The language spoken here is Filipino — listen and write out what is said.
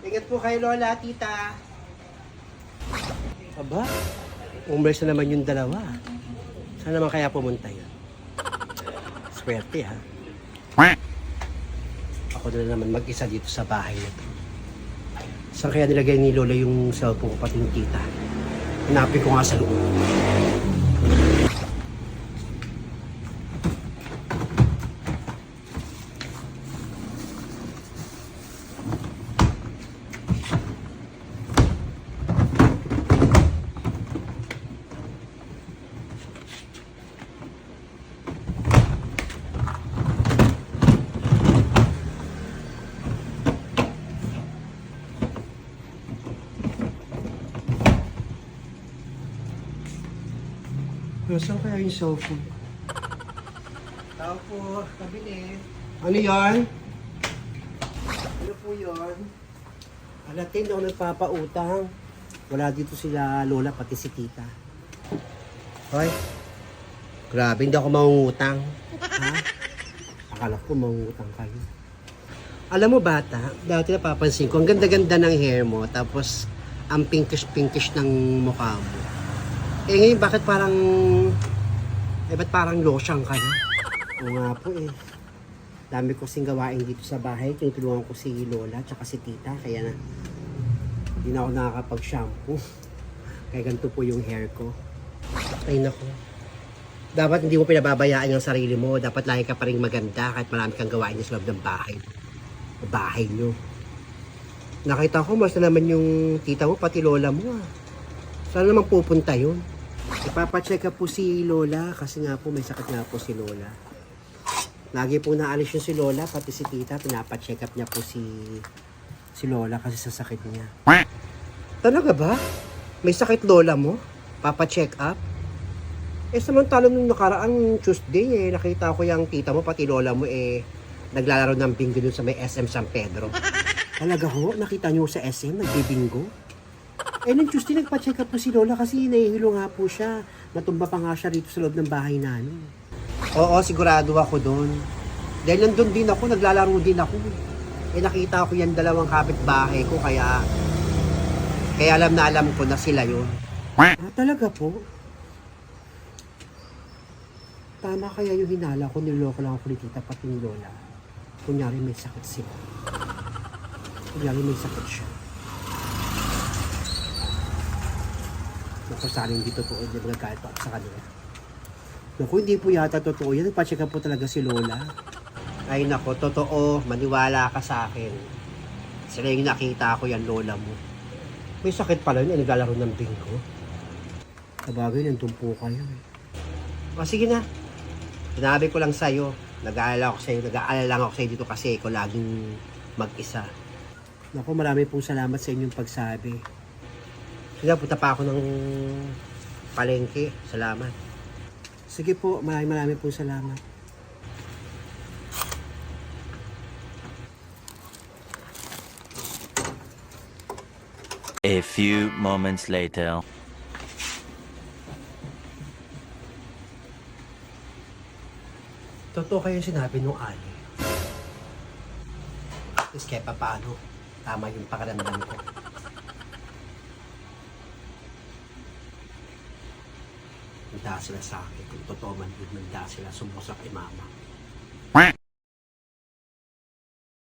Ingat po kayo, Lola, Tita. Aba, umalis na naman yung dalawa. Saan naman kaya pumunta yun? Swerte, ha? Ako na naman mag-isa dito sa bahay na to. Saan kaya nilagay ni Lola yung cellphone ko pati yung tita? Hanapin ko nga sa loob. Nasaan kaya yung cellphone? Tao po, kabili. Ano yan? Ano po yan? Alatin ako nagpapautang. Wala dito sila lola, pati si tita. Hoy, grabe, hindi ako mangungutang. Ha? Akala ko mangungutang kayo. Alam mo bata, dati napapansin ko, ang ganda-ganda ng hair mo, tapos ang pinkish-pinkish ng mukha mo. Eh ngayon, bakit parang... Eh, ba't parang losyang ka na? Oo nga po eh. Dami ko sing gawain dito sa bahay. Tinutulungan ko si Lola tsaka si Tita. Kaya na, hindi na ako nakakapag-shampoo. Kaya ganito po yung hair ko. Ay nako. Dapat hindi mo pinababayaan yung sarili mo. Dapat lagi ka pa rin maganda kahit marami kang gawain sa loob ng bahay. Bahay nyo. Nakita ko, mas na naman yung tita mo, pati lola mo ah. Saan naman pupunta yun? Ipapacheck up po si Lola kasi nga po may sakit nga po si Lola. Lagi po naalis yung si Lola, pati si Tita, pinapacheck up niya po si si Lola kasi sa sakit niya. Talaga ba? May sakit Lola mo? Papacheck up? Eh samantala nung nakaraang Tuesday eh, nakita ko yung tita mo, pati Lola mo eh, naglalaro ng bingo dun sa may SM San Pedro. Talaga ho? Nakita niyo sa SM, nagbibingo? Eh, nung Tuesday, nagpa-check up po si Lola kasi nahihilo nga po siya. Natumba pa nga siya rito sa loob ng bahay namin. Oo, sigurado ako doon. Dahil nandun din ako, naglalaro din ako. Eh, nakita ko yan dalawang kapitbahay ko, kaya... Kaya alam na alam ko na sila yun. Ah, talaga po? Tama kaya yung hinala ko, niloko lang ako ni tita pati ni Lola. Kunyari may sakit sila. Kunyari may sakit siya. Naku, sana hindi totoo hindi magagalit ako sa kanila. Naku, hindi po yata totoo yan. Nagpa-check po talaga si Lola. Ay nako, totoo. Maniwala ka sa akin. Sila yung nakita ko yan, Lola mo. May sakit pala yun, naglalaro ng bingko. Sabagay, nandun po kayo eh. O sige na. Sinabi ko lang sa'yo. Nag-aalala ako sa'yo. Nag-aalala lang ako sa'yo dito kasi ikaw laging mag-isa. Naku, marami pong salamat sa inyong pagsabi. Sige, punta pa ako ng palengke. Salamat. Sige po, maraming maraming po salamat. A few moments later. Totoo kayo sinabi nung Ali. At least kahit pa paano, tama yung pakiramdam ko. Manda sila sa akin. Kung totoo man yun, manda sila sumbok sa kay mama.